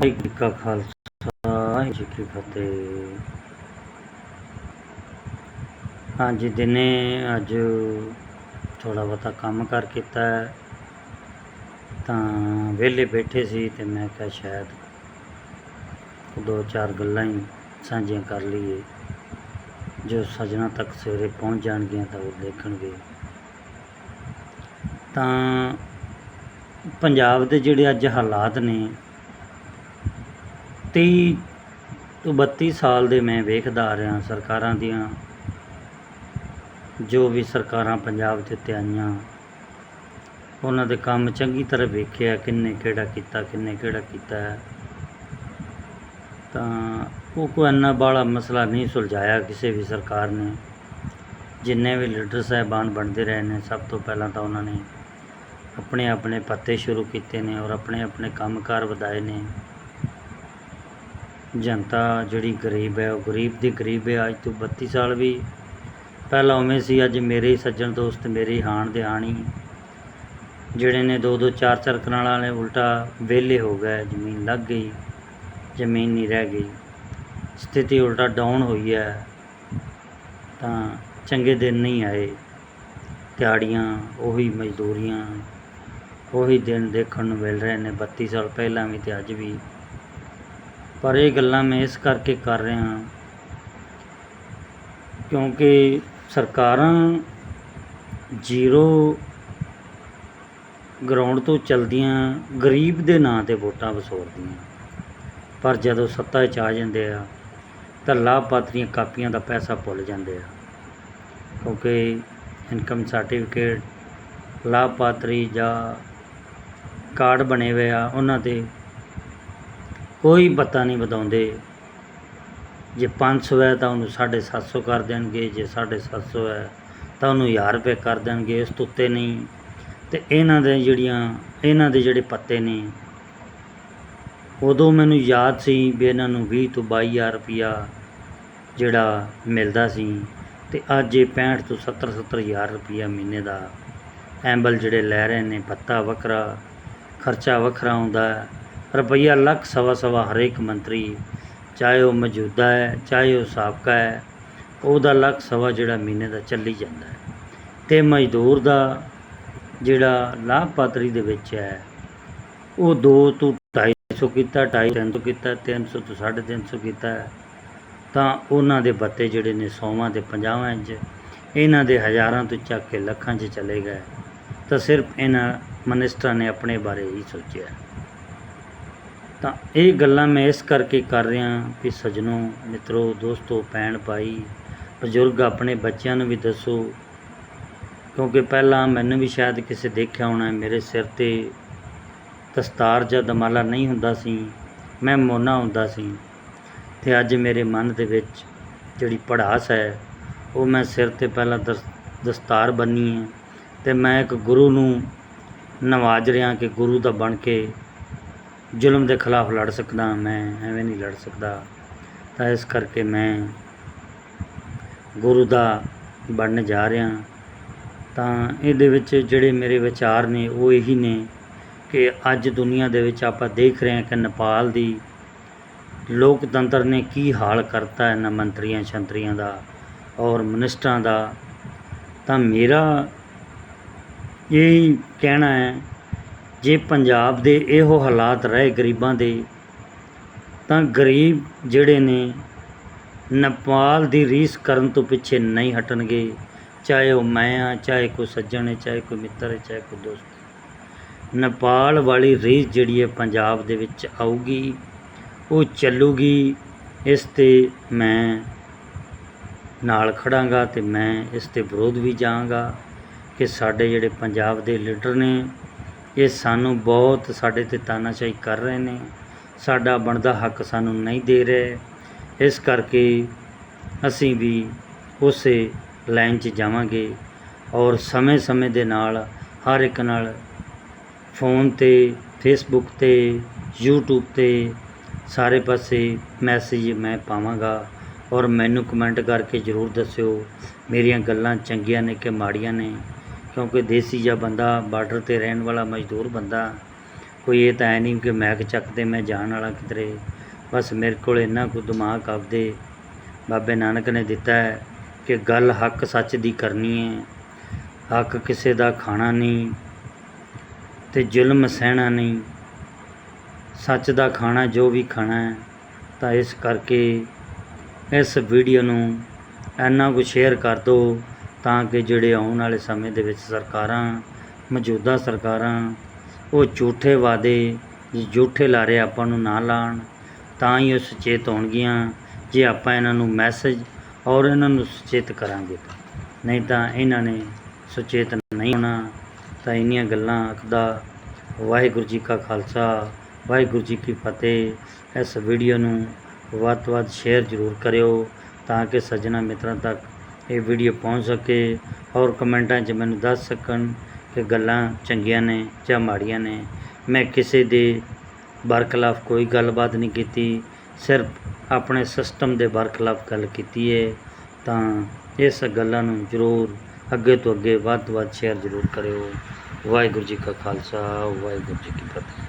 ਵਾਹਿਗੁਰੂ ਜੀ ਕਾ ਖਾਲਸਾ, ਵਾਹਿਗੁਰੂ ਜੀ ਕੀ ਫਤਿਹ। ਹਾਂਜੀ ਦਿਨੇ ਅੱਜ ਥੋੜਾ ਬਹੁਤਾ ਕੰਮ ਕਰ ਕੀਤਾ ਤਾਂ ਵਿਹਲੇ ਬੈਠੇ ਸੀ ਤੇ ਮੈਂ ਕਿਹਾ ਸ਼ਾਇਦ ਦੋ ਚਾਰ ਗੱਲਾਂ ਹੀ ਸਾਂਝੀਆਂ ਕਰ ਲਈਏ। ਜੋ ਸਜਣਾ ਤੱਕ ਸਵੇਰੇ ਪਹੁੰਚ ਜਾਣਗੀਆਂ ਤਾਂ ਉਹ ਦੇਖਣਗੇ। ਤਾਂ ਪੰਜਾਬ ਦੇ ਜਿਹੜੇ ਅੱਜ ਹਾਲਾਤ ਨੇ ਤੀਹ ਤੋਂ 32 ਸਾਲ ਦੇ ਮੈਂ ਵੇਖਦਾ ਆ ਰਿਹਾ ਸਰਕਾਰਾਂ ਦੀਆਂ, ਜੋ ਵੀ ਸਰਕਾਰਾਂ ਪੰਜਾਬ ਦੇ ਉੱਤੇ ਆਈਆਂ, ਉਹਨਾਂ ਦੇ ਕੰਮ ਚੰਗੀ ਤਰ੍ਹਾਂ ਵੇਖਿਆ, ਕਿੰਨੇ ਕਿਹੜਾ ਕੀਤਾ, ਕਿੰਨੇ ਕਿਹੜਾ ਕੀਤਾ। ਹੈ ਤਾਂ ਉਹ ਕੋਈ ਇੰਨਾ ਬਾਲਾ ਮਸਲਾ ਨਹੀਂ ਸੁਲਝਾਇਆ ਕਿਸੇ ਵੀ ਸਰਕਾਰ ਨੇ। ਜਿੰਨੇ ਵੀ ਲੀਡਰ ਸਾਹਿਬਾਨ ਬਣਦੇ ਰਹੇ ਨੇ, ਸਭ ਤੋਂ ਪਹਿਲਾਂ ਤਾਂ ਉਹਨਾਂ ਨੇ ਆਪਣੇ ਆਪਣੇ ਪੱਤੇ ਸ਼ੁਰੂ ਕੀਤੇ ਨੇ ਔਰ ਆਪਣੇ ਆਪਣੇ ਕੰਮਕਾਰ ਵਧਾਏ ਨੇ। ਜਨਤਾ ਜਿਹੜੀ ਗਰੀਬ ਹੈ, ਉਹ ਗਰੀਬ ਦੀ ਗਰੀਬ ਹੈ। ਅੱਜ ਤੋਂ 32 ਸਾਲ ਵੀ ਪਹਿਲਾਂ ਉਵੇਂ ਸੀ, ਅੱਜ ਮੇਰੇ ਸੱਜਣ ਦੋਸਤ, ਮੇਰੀ ਹਾਣ ਦੇ ਹਾਣੀ ਜਿਹੜੇ ਨੇ ਦੋ ਦੋ ਚਾਰ ਚਾਰ ਕਨਾਲਾਂ ਵਾਲੇ ਉਲਟਾ ਵਿਹਲੇ ਹੋ ਗਏ, ਜ਼ਮੀਨ ਲੱਗ ਗਈ, ਜ਼ਮੀਨ ਨਹੀਂ ਰਹਿ ਗਈ। ਸਥਿਤੀ ਉਲਟਾ ਡਾਊਨ ਹੋਈ ਹੈ, ਤਾਂ ਚੰਗੇ ਦਿਨ ਨਹੀਂ ਆਏ। ਦਿਹਾੜੀਆਂ ਉਹੀ ਮਜ਼ਦੂਰੀਆਂ, ਉਹੀ ਦਿਨ ਦੇਖਣ ਨੂੰ ਮਿਲ ਰਹੇ ਨੇ। 32 ਸਾਲ ਪਹਿਲਾਂ ਵੀ ਤੇ ਅੱਜ ਵੀ ਪਰ ਇਹ ਗੱਲਾਂ ਮੈਂ ਇਸ ਕਰਕੇ ਕਰ ਰਿਹਾ ਕਿਉਂਕਿ ਸਰਕਾਰਾਂ ਜ਼ੀਰੋ ਗਰਾਊਂਡ ਤੋਂ ਚਲਦੀਆਂ, ਗਰੀਬ ਦੇ ਨਾਂ ਤੇ ਵੋਟਾਂ ਵਸੋਰਦੀਆਂ ਪਰ ਜਦੋਂ ਸੱਤਾ 'ਚ ਆ ਜਾਂਦੇ ਆ, ਤਾਂ ਲਾਭਪਾਤਰੀਆਂ ਕਾਪੀਆਂ ਦਾ ਪੈਸਾ ਭੁੱਲ ਜਾਂਦੇ ਆ। ਕਿਉਂਕਿ ਇਨਕਮ ਸਰਟੀਫਿਕੇਟ ਲਾਭਪਾਤਰੀ ਜਾਂ ਕਾਰਡ ਬਣੇ ਹੋਏ ਆ, ਉਹਨਾਂ ਤੇ ਕੋਈ ਪਤਾ ਨਹੀਂ ਬਤਾਉਂਦੇ। ਜੇ 500 ਹੈ ਤਾਂ ਉਹਨੂੰ 750 ਕਰ ਦੇਣਗੇ, ਜੇ 750 ਹੈ ਤਾਂ ਉਹਨੂੰ 1000 ਰੁਪਏ ਕਰ ਦੇਣਗੇ ਇਸ ਤੋਂ ਉੱਤੇ ਨਹੀਂ। ਤੇ ਇਹਨਾਂ ਦੇ ਜਿਹੜੀਆਂ, ਇਹਨਾਂ ਦੇ ਜਿਹੜੇ ਪੱਤੇ ਨੇ, ਉਦੋਂ ਮੈਨੂੰ ਯਾਦ ਸੀ ਵੀ ਇਹਨਾਂ ਨੂੰ 20 ਤੋਂ 22000 ਰੁਪਿਆ ਜਿਹੜਾ ਮਿਲਦਾ ਸੀ ਤੇ ਅੱਜ ਇਹ 65 ਤੋਂ 70 70000 ਰੁਪਿਆ ਮਹੀਨੇ ਦਾ ਐਂਬਲ ਜਿਹੜੇ ਲੈ ਰਹੇ ਨੇ, ਪੱਤਾ ਵੱਖਰਾ, ਖਰਚਾ ਵੱਖਰਾ ਹੁੰਦਾ ਹੈ। ਰੁਪਈਆ ਲੱਖ ਸਵਾ ਸਵਾ ਹਰੇਕ ਮੰਤਰੀ, ਚਾਹੇ ਉਹ ਮੌਜੂਦਾ ਹੈ, ਚਾਹੇ ਉਹ ਸਾਬਕਾ ਹੈ, ਉਹਦਾ ਲੱਖ ਸਵਾ ਜਿਹੜਾ ਮਹੀਨੇ ਦਾ ਚੱਲੀ ਜਾਂਦਾ ਹੈ। ਤੇ ਮਜ਼ਦੂਰ ਦਾ ਜਿਹੜਾ ਲਾਭਪਾਤਰੀ ਦੇ ਵਿੱਚ ਹੈ, ਉਹ 2 ਤੋਂ 250 ਕੀਤਾ 250 ਤੋਂ ਕੀਤਾ 300 ਤੋਂ 350 ਕੀਤਾ ਤਾਂ ਉਹਨਾਂ ਦੇ ਬੱਤੇ ਜਿਹੜੇ ਨੇ ਸੌਵਾਂ ਤੇ ਪੰਜਾਹਾਂ ਇੰਚ, ਇਹਨਾਂ ਦੇ ਹਜ਼ਾਰਾਂ ਤੋਂ ਚੱਕ ਕੇ ਲੱਖਾਂ 'ਚ ਚਲੇ ਗਏ। ਤਾਂ ਸਿਰਫ ਇਹਨਾਂ ਮਨਿਸਟਰਾਂ ਨੇ ਆਪਣੇ ਬਾਰੇ ਹੀ ਸੋਚਿਆ। ਤਾਂ ਇਹ ਗੱਲਾਂ ਮੈਂ ਇਸ ਕਰਕੇ ਕਰ ਰਿਹਾ ਵੀ ਸੱਜਣੋ, ਮਿੱਤਰੋ, ਦੋਸਤੋ, ਭੈਣ ਭਾਈ, ਬਜ਼ੁਰਗ ਆਪਣੇ ਬੱਚਿਆਂ ਨੂੰ ਵੀ ਦੱਸੋ, ਕਿਉਂਕਿ ਪਹਿਲਾਂ ਮੈਨੂੰ ਵੀ ਸ਼ਾਇਦ ਕਿਸੇ ਦੇਖਿਆ ਹੋਣਾ ਮੇਰੇ ਸਿਰ ਤੇ ਦਸਤਾਰ ਜਾਂ ਦਮਾਲਾ ਨਹੀਂ ਹੁੰਦਾ ਸੀ, ਮੈਂ ਮੋਨਾ ਹੁੰਦਾ ਸੀ। ਤੇ ਅੱਜ ਮੇਰੇ ਮਨ ਦੇ ਵਿੱਚ ਜਿਹੜੀ ਪੜਾਸ ਹੈ, ਉਹ ਮੈਂ ਸਿਰ ਤੇ ਪਹਿਲਾਂ ਦਸ, ਦਸਤਾਰ ਬੰਨੀ ਹੈ ਤੇ ਮੈਂ ਇੱਕ ਗੁਰੂ ਨੂੰ ਨਵਾਜ ਰਿਹਾ ਕਿ ਗੁਰੂ ਦਾ ਬਣ ਕੇ ਜ਼ੁਲਮ ਦੇ ਖਿਲਾਫ ਲੜ ਸਕਦਾ, ਮੈਂ ਐਵੇਂ ਨਹੀਂ ਲੜ ਸਕਦਾ। ਤਾਂ ਇਸ ਕਰਕੇ ਮੈਂ ਗੁਰੂ ਦਾ ਬਣਨ ਜਾ ਰਿਹਾ। ਤਾਂ ਇਹਦੇ ਵਿੱਚ ਜਿਹੜੇ ਮੇਰੇ ਵਿਚਾਰ ਨੇ, ਉਹ ਇਹੀ ਨੇ ਕਿ ਅੱਜ ਦੁਨੀਆ ਦੇ ਵਿੱਚ ਆਪਾਂ ਦੇਖ ਰਹੇ ਹਾਂ ਕਿ ਨੇਪਾਲ ਦੀ ਲੋਕਤੰਤਰ ਨੇ ਕੀ ਹਾਲ ਕਰਤਾ ਇਹਨਾਂ ਮੰਤਰੀਆਂ ਸ਼ੰਤਰੀਆਂ ਦਾ ਔਰ ਮਿਨਿਸਟਰਾਂ ਦਾ। ਤਾਂ ਮੇਰਾ ਇਹ ਕਹਿਣਾ ਹੈ ਜੇ ਪੰਜਾਬ ਦੇ ਇਹੋ ਹਾਲਾਤ ਰਹੇ ਗਰੀਬਾਂ ਦੇ, ਤਾਂ ਗਰੀਬ ਜਿਹੜੇ ਨੇ ਨੇਪਾਲ ਦੀ ਰੀਸ ਕਰਨ ਤੋਂ ਪਿੱਛੇ ਨਹੀਂ ਹਟਣਗੇ। ਚਾਹੇ ਉਹ ਮੈਂ ਆ ਚਾਹੇ ਕੋਈ ਸੱਜਣ ਹੈ, ਚਾਹੇ ਕੋਈ ਮਿੱਤਰ ਹੈ, ਚਾਹੇ ਕੋਈ ਦੋਸਤ ਨੇਪਾਲ ਵਾਲੀ ਰੀਸ ਜਿਹੜੀ ਹੈ ਪੰਜਾਬ ਦੇ ਵਿੱਚ ਆਊਗੀ, ਉਹ ਚੱਲੂਗੀ। ਇਸ ਤੇ ਮੈਂ ਨਾਲ ਖੜਾਂਗਾ ਤੇ ਮੈਂ ਇਸ ਤੇ ਵਿਰੋਧ ਵੀ ਜਾਵਾਂਗਾ ਕਿ ਸਾਡੇ ਜਿਹੜੇ ਪੰਜਾਬ ਦੇ ਲੀਡਰ ਨੇ ਇਹ ਸਾਨੂੰ ਬਹੁਤ ਸਾਡੇ ਤੇ ਤਾਨਾਸ਼ਾਹੀ ਕਰ ਰਹੇ ਨੇ। ਸਾਡਾ ਬਣਦਾ ਹੱਕ ਸਾਨੂੰ ਨਹੀਂ ਦੇ ਰਹੇ। ਇਸ ਕਰਕੇ ਅਸੀਂ ਵੀ ਉਸੇ ਲਾਈਨ 'ਚ ਜਾਵਾਂਗੇ ਔਰ ਸਮੇਂ-ਸਮੇਂ ਦੇ ਨਾਲ ਹਰ ਇੱਕ ਨਾਲ ਫੋਨ ਤੇ ਫੇਸਬੁੱਕ ਤੇ, YouTube ਤੇ ਸਾਰੇ ਪਾਸੇ ਮੈਸੇਜ ਮੈਂ ਪਾਵਾਂਗਾ ਔਰ ਮੈਨੂੰ ਕਮੈਂਟ ਕਰਕੇ ਜ਼ਰੂਰ ਦੱਸਿਓ। ਮੇਰੀਆਂ ਗੱਲਾਂ ਚੰਗੀਆਂ ਨੇ ਕਿ ਮਾੜੀਆਂ ਨੇ? ਕਿਉਂਕਿ ਦੇਸੀ ਜਿਹਾ ਬੰਦਾ, ਬਾਰਡਰ ਤੇ ਰਹਿਣ ਵਾਲਾ ਮਜ਼ਦੂਰ ਬੰਦਾ, ਕੋਈ ਇਹ ਤਾਂ ਹੈ ਨਹੀਂ ਕਿ ਮੈਕ ਚੱਕ ਤੇ ਮੈਂ ਜਾਣ ਵਾਲਾ ਕਿਧਰੇ। ਬਸ ਮੇਰੇ ਕੋਲ ਇੰਨਾ ਕੁ ਦਿਮਾਗ ਆਪਦੇ ਬਾਬੇ ਨਾਨਕ ਨੇ ਦਿੱਤਾ ਹੈ ਕਿ ਗੱਲ ਹੱਕ ਸੱਚ ਦੀ ਕਰਨੀ ਹੈ। ਹੱਕ ਕਿਸੇ ਦਾ ਖਾਣਾ ਨਹੀਂ ਤੇ ਜ਼ੁਲਮ ਸਹਿਣਾ ਨਹੀਂ। ਸੱਚ ਦਾ ਖਾਣਾ ਜੋ ਵੀ ਖਾਣਾ ਹੈ, ਤਾਂ ਇਸ ਕਰਕੇ ਇਸ ਵੀਡੀਓ ਨੂੰ ਇੰਨਾ ਕੁ ਸ਼ੇਅਰ ਕਰ ਦਿਓ। ਤਾਂ ਕਿ ਜਿਹੜੇ ਆਉਣ ਵਾਲੇ ਸਮੇਂ ਦੇ ਵਿੱਚ ਸਰਕਾਰਾਂ, ਮੌਜੂਦਾ ਸਰਕਾਰਾਂ, ਉਹ ਝੂਠੇ ਵਾਅਦੇ, ਝੂਠੇ ਲਾਰੇ ਆਪਾਂ ਨੂੰ ਨਾ ਲਾਣ, ਤਾਂ ਹੀ ਉਹ ਸੁਚੇਤ ਹੋਣਗੀਆਂ ਜੇ ਆਪਾਂ ਇਹਨਾਂ ਨੂੰ ਮੈਸੇਜ ਔਰ ਇਹਨਾਂ ਨੂੰ ਸੁਚੇਤ ਕਰਾਂਗੇ। ਨਹੀਂ ਤਾਂ ਇਹਨਾਂ ਨੇ ਸੁਚੇਤ ਨਹੀਂ ਹੋਣਾ, ਤਾਂ ਇੰਨੀਆਂ ਗੱਲਾਂ ਆਖਦਾ, ਵਾਹਿਗੁਰੂ ਜੀ ਕਾ ਖਾਲਸਾ, ਵਾਹਿਗੁਰੂ ਜੀ ਕੀ ਫਤਿਹ। ਇਸ ਵੀਡੀਓ ਨੂੰ ਵੱਧ ਤੋਂ ਵੱਧ ਸ਼ੇਅਰ ਜ਼ਰੂਰ ਕਰਿਓ ਤਾਂ ਕਿ ਸੱਜਣਾ ਮਿੱਤਰਾਂ ਤੱਕ ਇਹ ਵੀਡੀਓ ਪਹੁੰਚ ਸਕੇ ਔਰ ਕਮੈਂਟਾਂ 'ਚ ਮੈਨੂੰ ਦੱਸ ਸਕਣ ਕਿ ਗੱਲਾਂ ਚੰਗੀਆਂ ਨੇ ਜਾਂ ਮਾੜੀਆਂ ਨੇ। ਮੈਂ ਕਿਸੇ ਦੇ ਬਰਖਲਾਫ ਕੋਈ ਗੱਲਬਾਤ ਨਹੀਂ ਕੀਤੀ, ਸਿਰਫ ਆਪਣੇ ਸਿਸਟਮ ਦੇ ਬਰਖਲਾਫ ਗੱਲ ਕੀਤੀ ਹੈ ਤਾਂ ਇਸ ਗੱਲਾਂ ਨੂੰ ਜ਼ਰੂਰ ਅੱਗੇ ਤੋਂ ਅੱਗੇ ਵੱਧ ਤੋਂ ਵੱਧ ਸ਼ੇਅਰ ਜ਼ਰੂਰ ਕਰਿਓ। ਵਾਹਿਗੁਰੂ ਜੀ ਕਾ ਖਾਲਸਾ, ਵਾਹਿਗੁਰੂ ਜੀ ਕੀ ਫਤਿਹ।